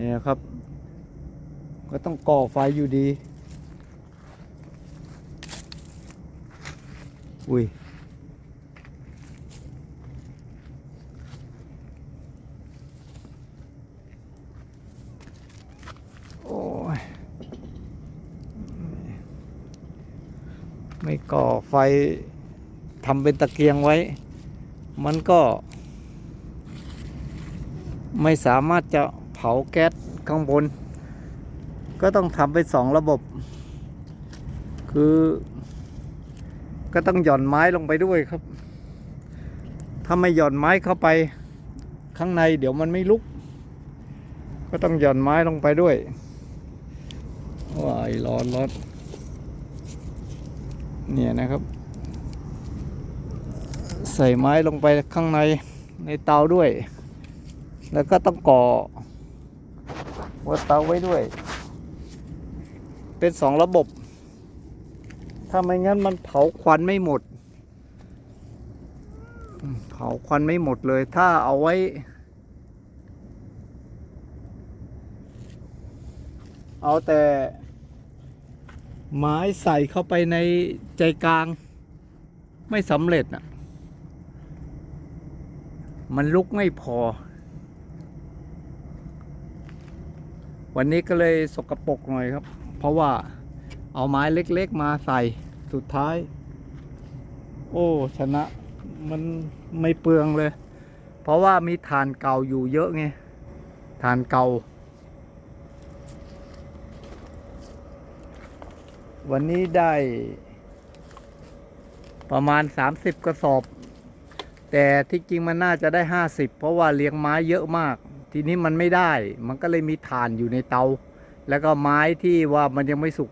เนี่ยครับ ก็ต้องก่อไฟอยู่ดี อุ้ยโอ้ยไม่ก่อไฟทำเป็นตะเกียงไว้ มันก็ ไม่สามารถจะเผาแก๊ส ข้างบน ก็ต้องทำไปสองระบบ คือ ก็ต้องหย่อนไม้ลงไปด้วยครับ ถ้าไม่หย่อนไม้เข้าไปข้างในเดี๋ยวมันไม่ลุก ก็ต้องหย่อนไม้ลงไปด้วยว้ายร้อนร้อนเนี่ยนะครับ ใส่ไม้ลงไปข้างในในเตาด้วย แล้วก็ต้องก่อ หัวเตาไว้ด้วย เป็นสองระบบ ถ้าไม่งั้นมันเผาควันไม่หมด เผาควันไม่หมดเลย ถ้าเอาไว้ เอาแต่ไม้ใส่เข้าไปในใจกลาง ไม่สำเร็จอะ มันลุกไม่พอ วันนี้ก็เลยสกรปรกหน่อยครับ เพราะว่าเอาไม้เล็กๆมาใส่สุดท้าย โอ้ชนะมันไม่เปลืองเลย เพราะว่ามีฐานเก่าอยู่เยอะไงฐานเก่า วันนี้ได้ ประมาณ 30 กระสอบ แต่ที่จริงมันน่าจะได้ 50 เพราะว่าเลี้ยงไม้เยอะมาก ทีนี้มันไม่ได้ มันก็เลยมีฐานอยู่ในเตา แล้วก็ไม้ที่ว่ามันยังไม่สุก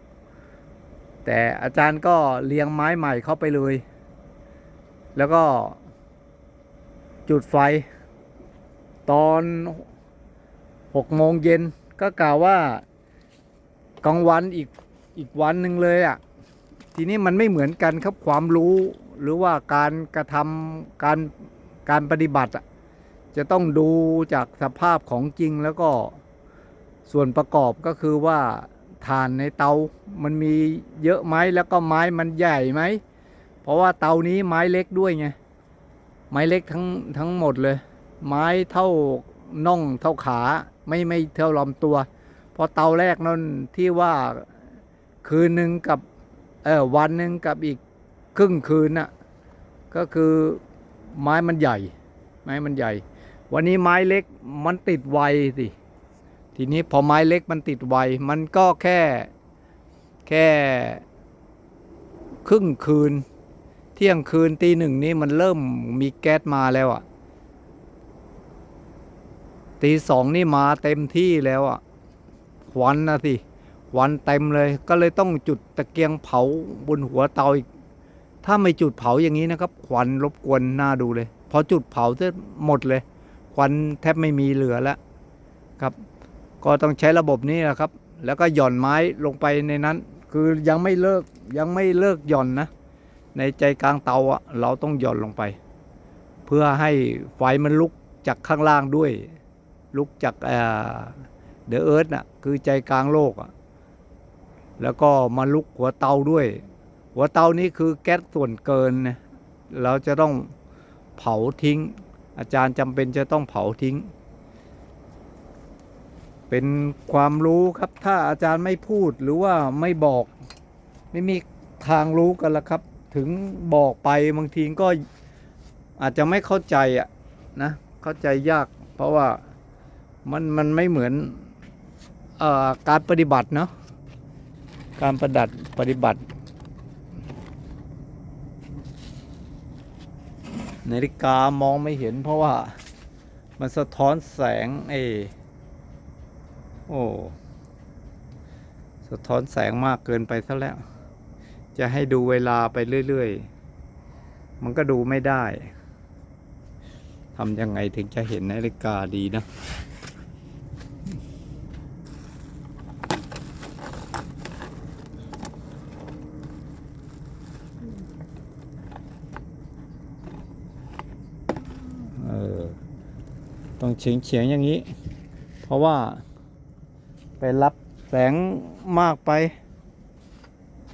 แต่อาจารย์ก็เลี้ยงไม้ใหม่เข้าไปเลย แล้วก็จุดไฟ ตอนหกโมงเย็นก็กล่าวว่ากลางวันอีกอีกวันหนึ่งเลยอะ่ะ ทีนี้มันไม่เหมือนกันครับความรู้หรือว่าการกระทำการการปฏิบัติอะ จะต้องดูจากสภาพของจริงแล้วก็ส่วนประกอบก็คือว่าถ่านในเตา มันมีเยอะไหมแล้วก็ไม้มันใหญ่ไหม เพราะว่าเตานี้ไม้เล็กด้วยไง ไม้เล็กทั้งทั้งหมดเลย ไม้เท่าน่องเท่าขาไม่ไม่เท่าลำตัวเพราะเตาแรกนั่นที่ว่าคืนหนึ่งกับเออวันหนึ่งกับอีกครึ่งคืนน่ะก็คือไม้มันใหญ่ ไม้มันใหญ่ วันนี้ไม้เล็กมันติดไวสิ ทีนี้พอไม้เล็กมันติดไว มันก็แค่แค่ครึ่งคืน เที่ยงคืนตีหนึ่งนี้มันเริ่มมีแก๊สมาแล้วอะ่ะตีสองนี่มาเต็มที่แล้วอะ่ะควันนะสิควันเต็มเลย ก็เลยต้องจุดตะเกียงเผาบนหัวเตาอีก ถ้าไม่จุดเผาอย่างนี้นะครับควันรบกวนหน้าดูเลย พอจุดเผาจะหมดเลย ควันแทบไม่มีเหลือแล้วครับ ก็ต้องใช้ระบบนี้แหละครับ แล้วก็หย่อนไม้ลงไปในนั้น คือยังไม่เลิกยังไม่เลิกหย่อนนะ ในใจกลางเตาอะเราต้องหย่อนลงไป เพื่อให้ไฟมันลุกจากข้างล่างด้วย ลุกจากเดอะเอิร์ธน่ะคือใจกลางโลกอะแล้วก็มาลุกหัวเตาด้วย หัวเตานี้คือแก๊สส่วนเกินนะเราจะต้องเผาทิ้ง อาจารย์จำเป็นจะต้องเผาทิ้ง เป็นความรู้ครับถ้าอาจารย์ไม่พูดหรือว่าไม่บอก ไม่มีทางรู้กันละครับ ถึงบอกไปบางทีก็อาจจะไม่เข้าใจอะนะเข้าใจยาก เพราะว่ามันมันไม่เหมือนอการปฏิบัติเนาะการประดัดปฏิบัติ นาฬิกามองไม่เห็นเพราะว่ามันสะท้อนแสงเอโอ้สะท้อนแสงมากเกินไปซะแล้ว จะให้ดูเวลาไปเรื่อย ๆ มันก็ดูไม่ได้ทำยังไงถึงจะเห็นนาฬิกาดีนะ เฉียงเฉียงๆอย่างนี้ เพราะว่าไปรับแสงมากไป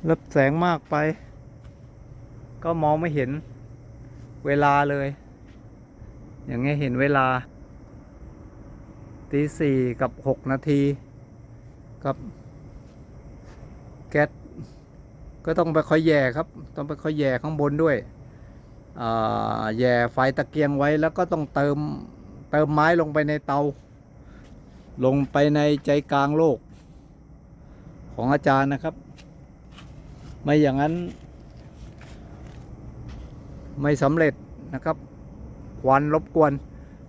รับแสงมากไป ก็มองไม่เห็นเวลาเลย อย่างเงี้ยเห็นเวลาตีสี่กับหกนาทีกับแก๊สก็ต้องไปค่อยแย่ครับ ต้องไปค่อยแย่ข้างบนด้วยแย่ไฟตะเกียงไว้แล้วก็ต้องเติม เติมไม้ลงไปในเตา ลงไปในใจกลางโลก ของอาจารย์นะครับ ไม่อย่างนั้น ไม่สำเร็จนะครับ ควันรบกวน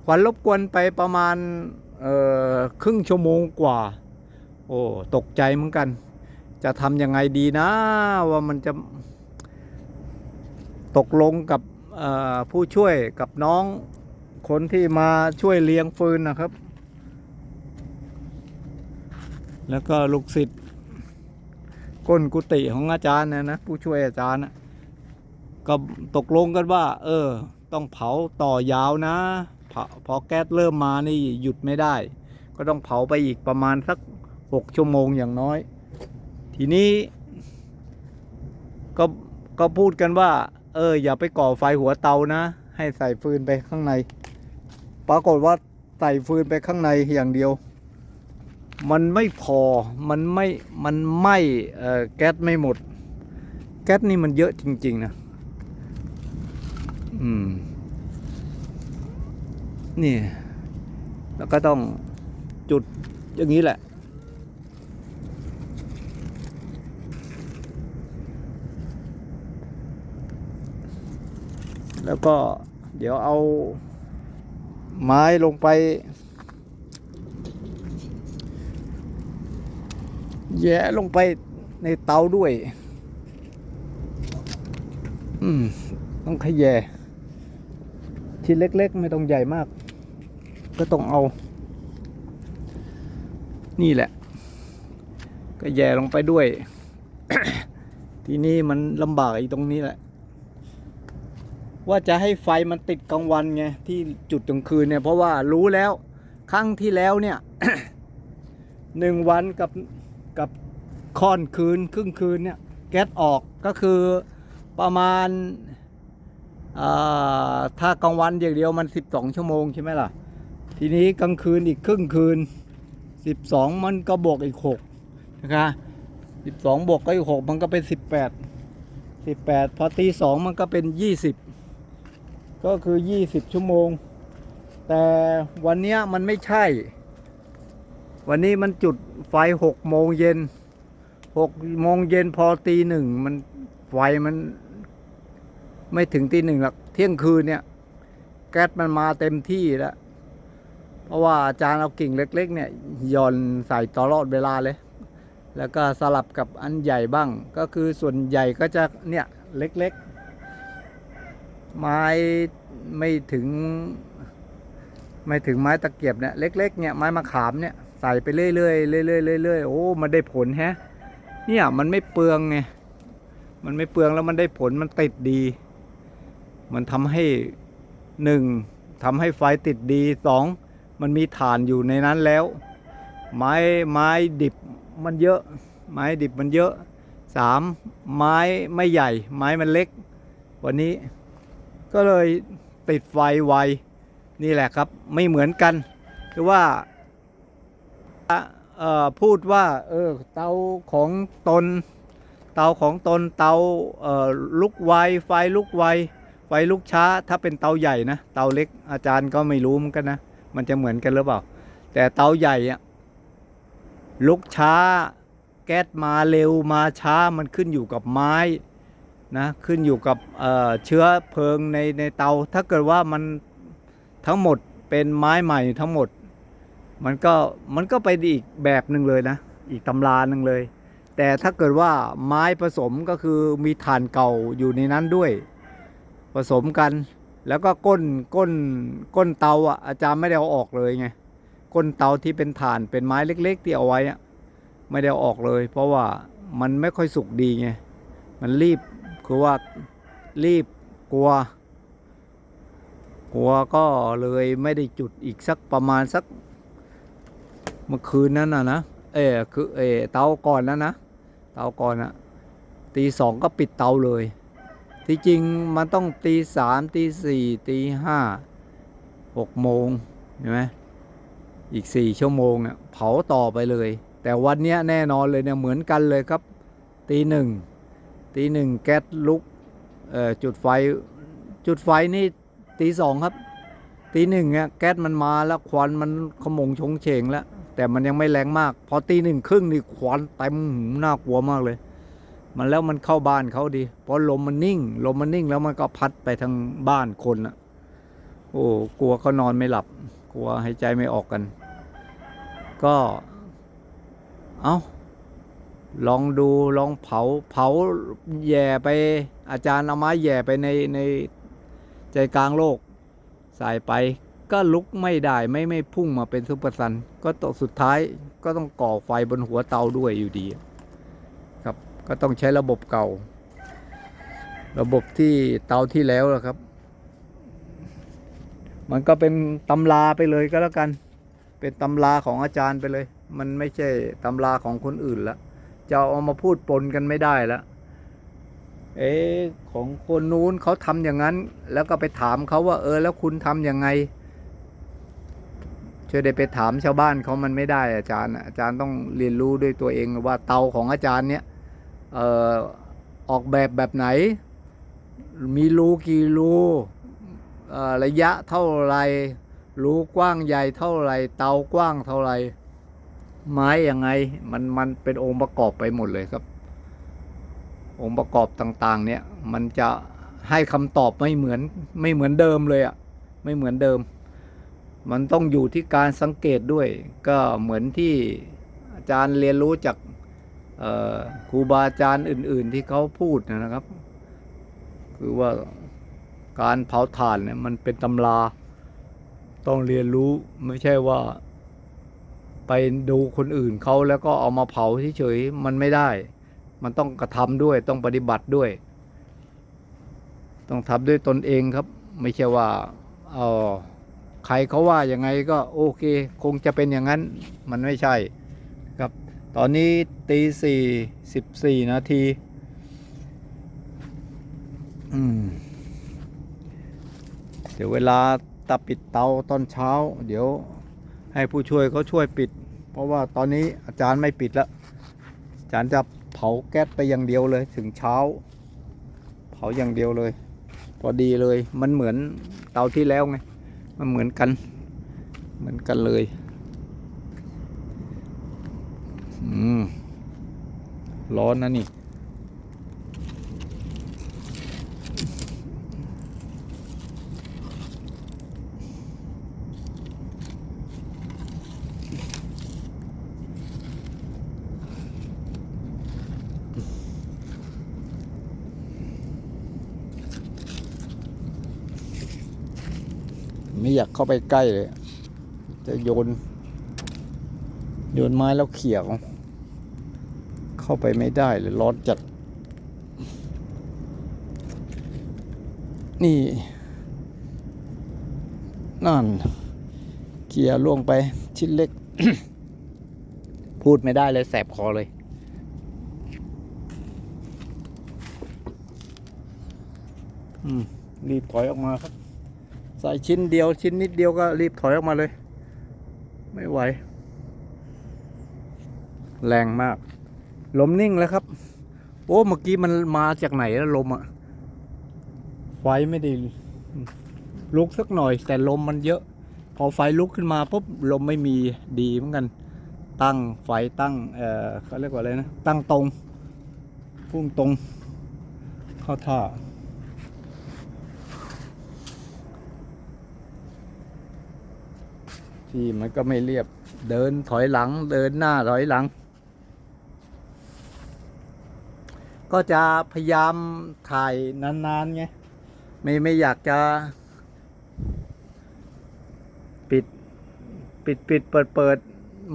ควันรบกวนไปประมาณครึ่งชั่วโมงกว่า โอ้ตกใจเหมือนกัน จะทำยังไงดีนะว่ามันจะตกลงกับผู้ช่วยกับน้อง คนที่มาช่วยเลี้ยงฟืนนะครับ แล้วก็ลูกศิษย์ก้นกุฏิของอาจารย์นะนะผู้ช่วยอาจารย์นะก็ตกลงกันว่า เออ ต้องเผาต่อยาวนะเผาพอแก๊สเริ่มมานี่หยุดไม่ได้ ก็ต้องเผาไปอีกประมาณสักหกชั่วโมงอย่างน้อย ทีนี้ ก็ก็พูดกันว่า เออ อย่าไปก่อไฟหัวเตานะ ให้ใส่ฟืนไปข้างใน ปรากฏว่าใส่ฟืนไปข้างในอย่างเดียว มันไม่พอมันไม่มันไม่แก๊สไม่หมด แก๊สนี่มันเยอะจริง ๆ นะ อืม นี่ แล้วก็ต้องจุดอย่างนี้แหละแล้วก็เดี๋ยวเอา ไม้ลงไป แย่ลงไปในเตาด้วย อืม ต้องขยแยชิ้นเล็ก ๆ ไม่ต้องใหญ่มาก ก็ต้องเอา นี่แหละ ก็แย่ลงไปด้วย ทีนี้มันลำบากอีกตรงนี้แหละ ว่าจะให้ไฟมันติดกลางวันไงที่จุดกลางคืนเนี่ยเพราะว่ารู้แล้วครั้งที่แล้วเนี่ยหนึ่งวันกับกับค่อนคืนครึ่งคืนเนี่ยแก๊สออกก็คือประมาณอ่าถ้ากลางวันอย่างเดียวมัน 12 ชั่วโมงใช่ไหมล่ะ ทีนี้กลางคืนอีกครึ่งคืน 12 มันก็บวกอีก6นะคะ12 บวกก็อีก 6 มันก็เป็น 18 18 พอตีสองมันก็เป็น 20 ก็คือ 20 ชั่วโมง แต่วันนี้มันไม่ใช่ วันนี้มันจุดไฟหกโมงเย็นหกโมงเย็นพอตีหนึ่งมันไฟมันไม่ถึงตีหนึ่งหรอกเที่ยงคืนเนี่ย แก๊สมันมาเต็มที่แล้ว เพราะว่าอาจารย์เอากิ่งเล็ก ๆ เนี่ยหย่อนใส่ตลอดเวลาเลย แล้วก็สลับกับอันใหญ่บ้างก็คือส่วนใหญ่ก็จะเนี่ยเล็ก ๆ ไม้ไม่ถึง ไม่ถึงไม้ตะเกียบเนี่ยเล็ก ๆ เนี่ยไม้มะขามเนี่ยใส่ไปเรื่อยๆเรื่อยๆเรื่อยๆโอ้มันได้ผลแฮะเนี่ยมันไม่เปลืองไงมันไม่เปลืองแล้วมันได้ผลมันติดดี มันทำให้หนึ่งทำให้ไฟติดดีสองมันมีฐานอยู่ในนั้นแล้ว ไม้ไม้ดิบมันเยอะ ไม้ดิบมันเยอะสามไม้ไม่ใหญ่ ไม้มันเล็ก วันนี้ ก็เลยติดไฟไวนี่แหละครับไม่เหมือนกันคือว่าพูดว่าเออเตาของตน เตาของตนเตาเลุกไวไฟลุกไวไฟลุกช้า ถ้าเป็นเตาใหญ่นะเตาเล็กอาจารย์ก็ไม่รู้เหมือนกันนะมันจะเหมือนกันหรือเปล่า แต่เตาใหญ่อะลุกช้า แก๊สมาเร็วมาช้ามันขึ้นอยู่กับไม้ นะขึ้นอยู่กับเเชื้อเพลิงในในเตา ถ้าเกิดว่ามันทั้งหมดเป็นไม้ใหม่ทั้งหมด มันก็มันก็ไปอีกแบบหนึ่งเลยนะ อีกตำราหนึ่งเลย แต่ถ้าเกิดว่าไม้ผสมก็คือมีฐานเก่าอยู่ในนั้นด้วย ผสมกัน แล้วก็ก้นก้นก้นเตาอะอาจารย์ไม่ได้เอาออกเลยไงก้นเตาที่เป็นฐานเป็นไม้เล็ก ๆ ที่เอาไว้อะไม่ได้เอาออกเลย เพราะว่ามันไม่ค่อยสุกดีไงมันรีบ คือว่ารีบกลัว กลัวก็เลยไม่ได้จุดอีกสักประมาณสัก เมื่อคืนนั้นนะนะเออคือเออเตาก่อนแล้วนะเตาก่อนอะตีสองก็ปิดเตาเลย ที่จริงมันต้องตีสามตีสี่ตีห้าหกโมงเห็นไหมอีกสี่ชั่วโมงเนี่ยเผาต่อไปเลย แต่วันนี้แน่นอนเลยเนี่ยเหมือนกันเลยครับตีหนึ่ง ตีหนึ่งแก๊สลุกจุดไฟจุดไฟนี่ตีสองครับตีหนึ่งเนี่ยแก๊สมันมาแล้วควันมันขมงชงเฉงแล้ว แต่มันยังไม่แรงมาก พอตีหนึ่งครึ่งนี่ควันเต็มหูน่ากลัวมากเลย มันแล้วมันเข้าบ้านเขาดีเพราะลมมันนิ่ง ลมมันนิ่งแล้วมันก็พัดไปทางบ้านคนอะโอ้กลัวเขานอนไม่หลับ กลัวหายใจไม่ออกกัน ก็ เอา ลองดูลองเผาเผาแย่ไปอาจารย์เอาไม้แย่ไปในในใจกลางโลกใส่ไปก็ลุกไม่ได้ไม่ไม่พุ่งมาเป็นซุปเปอร์ซัน ก็ตกสุดท้ายก็ต้องก่อไฟบนหัวเตาด้วยอยู่ดี ครับก็ต้องใช้ระบบเก่า ระบบที่เตาที่แล้วล่ะครับ มันก็เป็นตำราไปเลยก็แล้วกัน เป็นตำราของอาจารย์ไปเลย มันไม่ใช่ตำราของคนอื่นละ จะเอามาพูดปนกันไม่ได้และเอ๊ะของคนนู้นเขาทำอย่างนั้น แล้วก็ไปถามเขาว่า เออ แล้วคุณทำยังไงช่วยได้ไปถามชาวบ้านเขามันไม่ได้อาจารย์ อาจารย์ต้องเรียนรู้ด้วยตัวเองว่าเตาของอาจารย์เนี้ยเอ่อออกแบบแบบไหน มีรูกี่รูระยะเท่าไรรูกว้างใหญ่เท่าไรเตากว้างเท่าไร ไม้ยังไงมันมันเป็นองค์ประกอบไปหมดเลยครับ องค์ประกอบต่างๆ เนี่ย มันจะให้คำตอบไม่เหมือนไม่เหมือนเดิมเลยอะ่ะไม่เหมือนเดิม มันต้องอยู่ที่การสังเกตด้วย ก็เหมือนที่อาจารย์เรียนรู้จากครูบาอาจารย์อื่น ๆ ที่เขาพูดนะครับ คือว่าการเผาถ่านเนี่ยมันเป็นตำรา ต้องเรียนรู้ไม่ใช่ว่า ไปดูคนอื่นเขาแล้วก็เอามาเผาเฉยๆมันไม่ได้ มันต้องกระทำด้วยต้องปฏิบัติด้วย ต้องทำด้วยตนเองครับ ไม่ใช่ว่าเออใครเขาว่ายังไงก็โอเค คงจะเป็นอย่างนั้นมันไม่ใช่ครับ ตอนนี้ตีสี่สิบสี่นาทีเดี๋ยวเวลาตับปิดเตาตอนเช้า เดี๋ยว ให้ผู้ช่วยเขาช่วยปิด เพราะว่าตอนนี้อาจารย์ไม่ปิดแล้วอาจารย์จะเผาแก๊สไปอย่างเดียวเลยถึงเช้า เผาอย่างเดียวเลย พอดีเลยมันเหมือนเตาที่แล้วไงมันเหมือนกัน เหมือนกันเลยอืมร้อนนะนี่ เข้าไปใกล้เลย จะโยน โยนไม้แล้วเขี่ยเข้าไปไม่ได้เลยร้อนจัด นี่ นั่นเขี่ยล่วงไปชิ้นเล็ก พูดไม่ได้เลยแสบคอเลยรีบถอยออกมาครับ ใส่ชิ้นเดียวชิ้นนิดเดียวก็รีบถอยออกมาเลย ไม่ไหว แรงมาก ลมนิ่งแล้วครับ โอ้เมื่อกี้มันมาจากไหนแล้วลมอะไฟไม่ได้ลุกสักหน่อย แต่ลมมันเยอะ พอไฟลุกขึ้นมาปุ๊บลมไม่มีดีเหมือนกัน ตั้งไฟตั้งเออเขาเรียกว่าอะไรนะ ตั้งตรงพุ่งตรง เข้าท่า ที่มันก็ไม่เรียบเดินถอยหลังเดินหน้าถอยหลัง ก็จะพยายามถ่ายนานๆไงไม่ไม่อยากจะ ปิดปิดปิดเปิดเปิด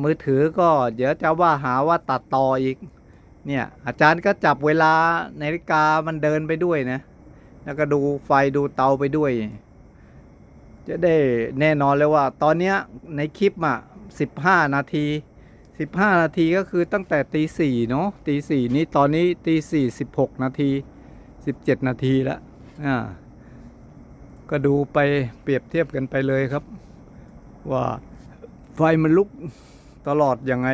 มือถือก็ เดี๋ยวจะว่าหาว่าตัดต่ออีก เนี่ย อาจารย์ก็จับเวลานาฬิกามันเดินไปด้วยนะ แล้วก็ดูไฟดูเตาไปด้วย จะได้แน่นอนเลยว่า ตอนเนี้ยในคลิปอะสิบห้านาทีสิบห้านาทีก็คือตั้งแต่ตีสี่เนาะตีสี่นี้ตอนนี้ตีสี่สิบหกนาทีสิบเจ็ดนาทีแล้วอ่าก็ดูไปเปรียบเทียบกันไปเลยครับ ว่าไฟมันลุกตลอดยังไง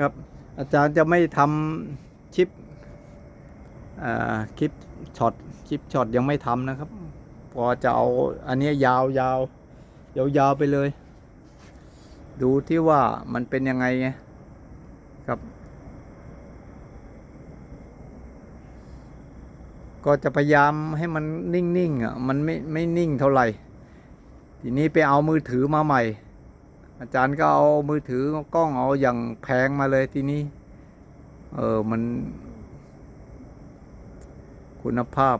ครับ อาจารย์จะไม่ทำชิปอ่าคลิปช็อตคลิปช็อตยังไม่ทำนะครับ พอจะเอาอันนี้ยยาวยาวยาวยาวไปเลย ดูที่ว่ามันเป็นยังไงไงครับ ก็จะพยายามให้มันนิ่งๆอะมันไม่ไม่นิ่งเท่าไหร่ ทีนี้ไปเอามือถือมาใหม่ อาจารย์ก็เอามือถือกล้องเอาอย่างแพงมาเลยทีนี้ เออมันคุณภาพ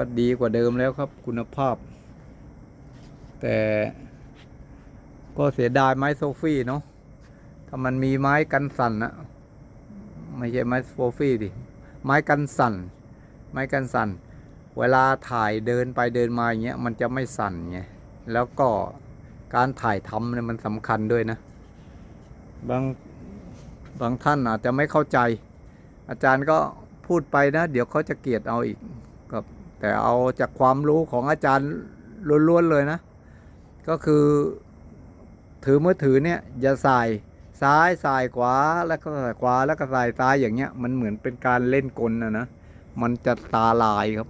ก็ดีกว่าเดิมแล้วครับคุณภาพ แต่ก็เสียดายไม้โซฟี่เนาะถ้ามันมีไม้กันสั่นนะไม่ใช่ไม้โซฟี่ดิไม้กันสั่น ไม้กันสั่น เวลาถ่ายเดินไปเดินมาอย่างเงี้ยมันจะไม่สั่นไงแล้วก็การถ่ายทำเนี่ยมันสำคัญด้วยนะ บางบางท่านอาจจะไม่เข้าใจ อาจารย์ก็พูดไปนะ เดี๋ยวเขาจะเกลียดเอาอีก แต่เอาจากความรู้ของอาจารย์ล้วนๆเลยนะ ก็คือถือมือถือเนี่ยอย่าสายซ้ายสายขวาแล้วก็สายขวาแล้วก็สายซ้ายอย่างเงี้ย มันเหมือนเป็นการเล่นกลนะนะมันจะตาลายครับ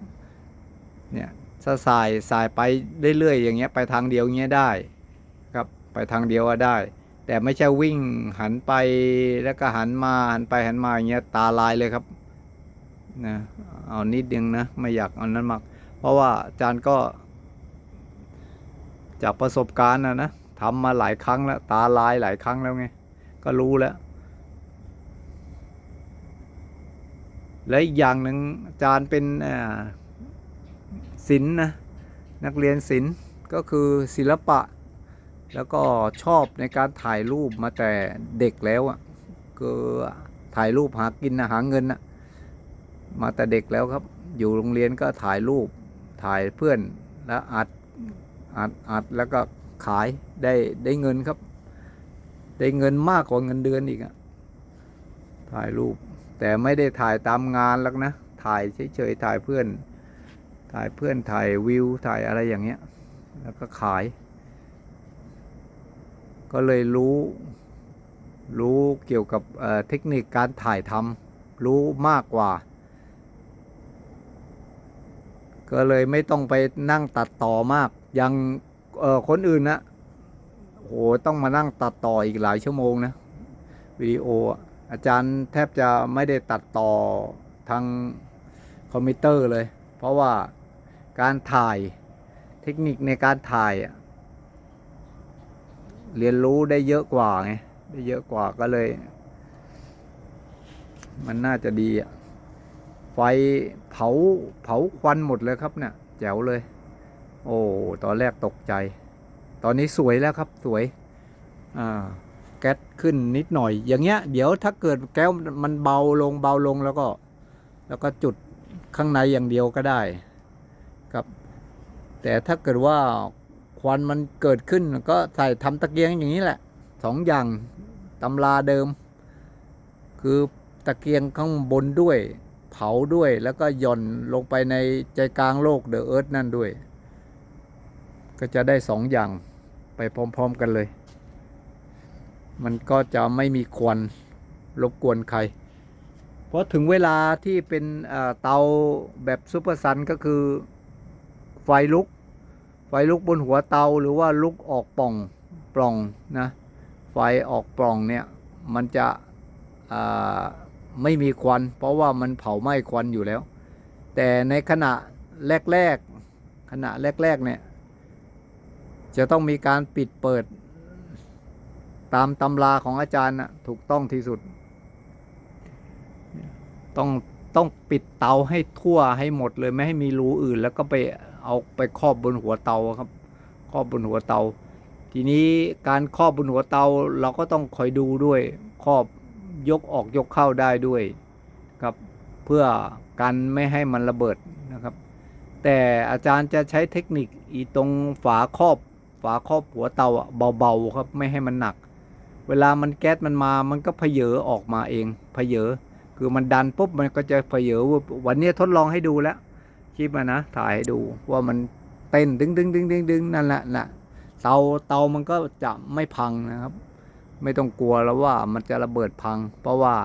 เนี่ยถ้าสายสายไปเรื่อยๆอย่างเงี้ย ไปทางเดียวเงี้ยได้ครับ ไปทางเดียวก็ได้ แต่ไม่ใช่วิ่งหันไปแล้วก็หันมาหันไปหันมาอย่างเงี้ยตาลายเลยครับ นะเอานิดเดียวนะ ไม่อยากเอานั้นมาก เพราะว่าอาจารย์ก็ จากประสบการณ์นะนะทำมาหลายครั้งแล้ว ตาลายหลายครั้งแล้วไง ก็รู้แล้ว และอีกอย่างหนึ่งอาจารย์เป็นศิลป์นะ นักเรียนศิลป์ก็คือศิลปะ แล้วก็ชอบในการถ่ายรูปมาแต่เด็กแล้วอะคือถ่ายรูปหากินนะหาเงินอะ มาแต่เด็กแล้วครับ อยู่โรงเรียนก็ถ่ายรูปถ่ายเพื่อนแล้วอัดอัดอัดแล้วก็ขายได้ได้เงินครับ ได้เงินมากกว่าเงินเดือนอีกอะถ่ายรูป แต่ไม่ได้ถ่ายตามงานหรอกนะ ถ่ายเฉยๆถ่ายเพื่อน ถ่ายเพื่อนถ่ายวิวถ่ายอะไรอย่างเงี้ย แล้วก็ขาย ก็เลยรู้ รู้เกี่ยวกับเเทคนิคการถ่ายทำรู้มากกว่า ก็เลยไม่ต้องไปนั่งตัดต่อมากอย่างเออคนอื่นนะโหต้องมานั่งตัดต่ออีกหลายชั่วโมงนะวิดีโออะอาจารย์แทบจะไม่ได้ตัดต่อทางคอมพิวเตอร์เลย เพราะว่าการถ่ายเทคนิคในการถ่ายอะเรียนรู้ได้เยอะกว่าไงได้เยอะกว่าก็เลย มันน่าจะดีอะ ไฟเผาเผาควันหมดเลยครับเนี่ยแจ๋วเลย โอ้ตอนแรกตกใจ ตอนนี้สวยแล้วครับสวยอ่าแก๊สขึ้นนิดหน่อย อย่างเงี้ย เดี๋ยวถ้าเกิดแก้วมันเบาลงเบาลงแล้วก็ แล้วก็จุดข้างในอย่างเดียวก็ได้ครับ แต่ถ้าเกิดว่าควันมันเกิดขึ้นก็ใส่ทำตะเกียงอย่างนี้แหละสองอย่างตำราเดิม คือตะเกียงข้างบนด้วย เผาด้วยแล้วก็หย่อนลงไปในใจกลางโลกเดอะเอิร์ธนั่นด้วย ก็จะได้สองอย่างไปพร้อม ๆ กันเลย มันก็จะไม่มีควันรบกวนใคร เพราะถึงเวลาที่เป็นเตาแบบซูเปอร์ซันก็คือไฟลุก ไฟลุกบนหัวเตาหรือว่าลุกออกปล่องปล่องนะ ไฟออกปล่องเนี่ย มันจะ ไม่มีควัน เพราะว่ามันเผาไหม้ควันอยู่แล้ว แต่ในขณะแรกๆขณะแรกๆเนี่ยจะต้องมีการปิดเปิด ตามตำราของอาจารย์นะถูกต้องที่สุด ต้องต้องปิดเตาให้ทั่วให้หมดเลยไม่ให้มีรูอื่น แล้วก็ไปเอาไปครอบบนหัวเตาครับครอบบนหัวเตา ทีนี้การครอบบนหัวเตาเราก็ต้องคอยดูด้วยครอบ ยกออกยกเข้าได้ด้วยครับเพื่อกันไม่ให้มันระเบิดนะครับ แต่อาจารย์จะใช้เทคนิคอีตรงฝาครอบฝาครอบหัวเตาเบาๆครับไม่ให้มันหนัก เวลามันแก๊สมันมามันก็เพเยอออกมาเองเพเยอคือมันดันปุ๊บมันก็จะเพเยอวันนี้ทดลองให้ดูแล้วคลิปนะถ่ายให้ดูว่ามันเต้นดึงดึงดึงดึงดึงนั่นแหละนะเตาเตามันก็จะไม่พังนะครับ ไม่ต้องกลัวแล้วว่ามันจะระเบิดพัง เพราะว่า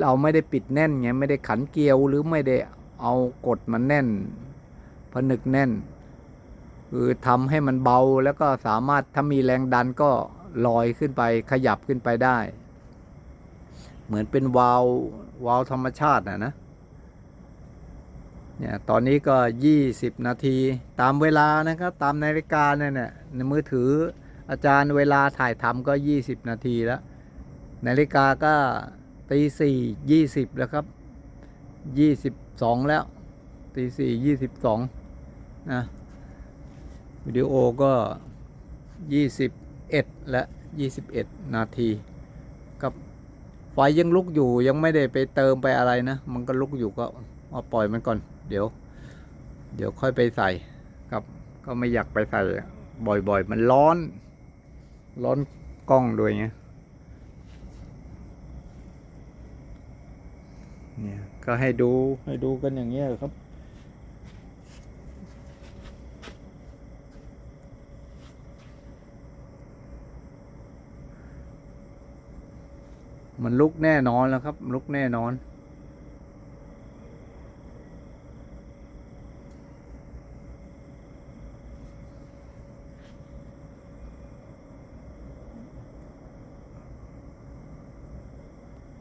เราไม่ได้ปิดแน่นไงไม่ได้ขันเกลียวหรือไม่ได้เอากดมันแน่นผนึกแน่น คือทำให้มันเบาแล้วก็สามารถถ้ามีแรงดันก็ลอยขึ้นไปขยับขึ้นไปได้ เหมือนเป็นวาล์ววาล์วธรรมชาตินะนะเนี่ยตอนนี้ก็ 20 นาทีตามเวลานะครับ ตามนาฬิกาเนี่ยเนี่ยในมือถือ อาจารย์เวลาถ่ายทำก็ 20 นาทีแล้วนาฬิกาก็ตีสี่ยี่สิบแล้วครับยี่สิบสองแล้วตีสี่ยี่สิบสองนะวิดีโอก็ยี่สิบเอ็ดและยี่สิบเอ็ดนาทีกับไฟยังลุกอยู่ยังไม่ได้ไปเติมไปอะไรนะ มันก็ลุกอยู่ก็เอาปล่อยมันก่อน เดี๋ยว เดี๋ยวค่อยไปใส่ครับ ก็ไม่อยากไปใส่บ่อยๆ มันร้อน ร้อนกล้องด้วยไงเนี่ยก็ให้ดูให้ดูกันอย่างเงี้ยครับ มันลุกแน่นอนแล้วครับ ลุกแน่นอน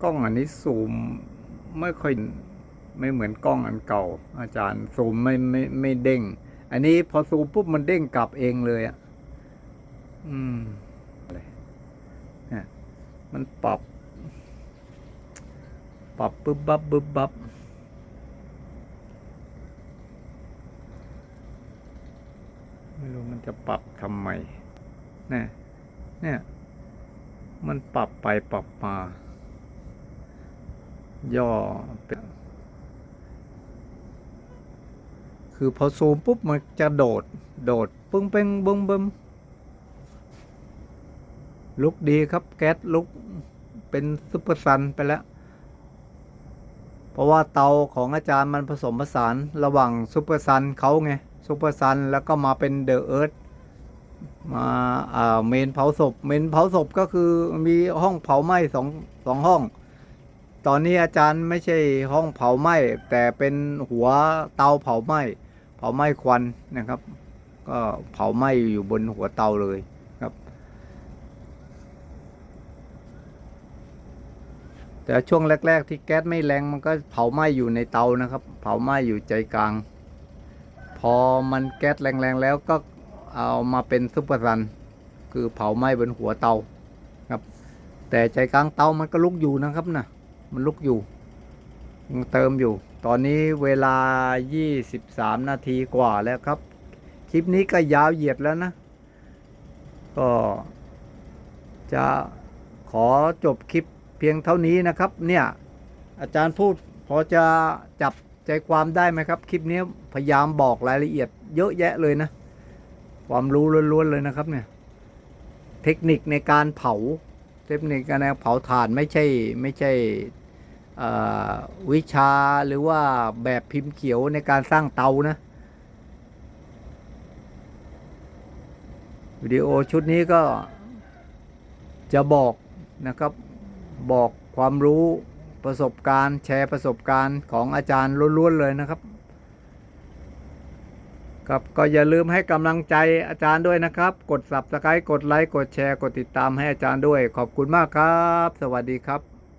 ล้องอันนี้ซูมไม่ค่อยไม่เหมือนกล้องอันเก่า อาจารย์ซูมไม่ไม่ไม่เด้ง อันนี้พอซูมปุ๊บมันเด้งกลับเองเลยอะ อืมอะไรเนี่ยมันปรับ ปรับปึ๊บบับปึ๊บบับไม่รู้มันจะปรับทำไมเนี่ยเนี่ย มันปรับไปปรับมา ย่อเป็นคือพอซูมปุ๊บมันจะโดด โดด ปึ้งเป้งบึ้มบึ้มลุกดีครับแก๊สลุกเป็นซุปเปอร์ซันไปแล้ว เพราะว่าเตาของอาจารย์มันผสมผสานระหว่างซุปเปอร์ซันเขาไงซุปเปอร์ซันแล้วก็มาเป็นเดอะเอิร์ธมาอ่าเมนเผาศพ เมนเผาศพก็คือมีห้องเผาไหม้สองสองห้อง ตอนนี้อาจารย์ไม่ใช่ห้องเผาไหม้แต่เป็นหัวเตาเผาไหม้เผาไหม้ควันนะครับ ก็เผาไหม้อยู่บนหัวเตาเลยครับ แต่ช่วงแรก ๆ ที่แก๊สไม่แรงมันก็เผาไหม้อยู่ในเตานะครับ เผาไหม้อยู่ใจกลาง พอมันแก๊สแรงๆแล้วก็เอามาเป็นซุปเปอร์ซันคือเผาไหม้บนหัวเตาครับ แต่ใจกลางเตามันก็ลุกอยู่นะครับนะ มันลุกอยู่ยังเติมอยู่ ตอนนี้เวลา 23 นาทีกว่าแล้วครับ คลิปนี้ก็ยาวเหยียดแล้วนะ ก็จะขอจบคลิปเพียงเท่านี้นะครับ เนี่ย อาจารย์พูดพอจะจับใจความได้ไหมครับ คลิปนี้พยายามบอกรายละเอียดเยอะแยะเลยนะ ความรู้ล้วนๆเลยนะครับเนี่ย เทคนิคในการเผา เทคนิคการเผาถ่านไม่ใช่ไม่ใช่เวิชาหรือว่าแบบพิมพ์เขียวในการสร้างเตานะ วิดีโอชุดนี้ก็จะบอกนะครับบอกความรู้ประสบการณ์แชร์ประสบการณ์ของอาจารย์ล้วนๆเลยนะครับครับก็อย่าลืมให้กำลังใจอาจารย์ด้วยนะครับ กด subscribe กดไลค์ กดแชร์ กดติดตามให้อาจารย์ด้วย ขอบคุณมากครับ สวัสดีครับ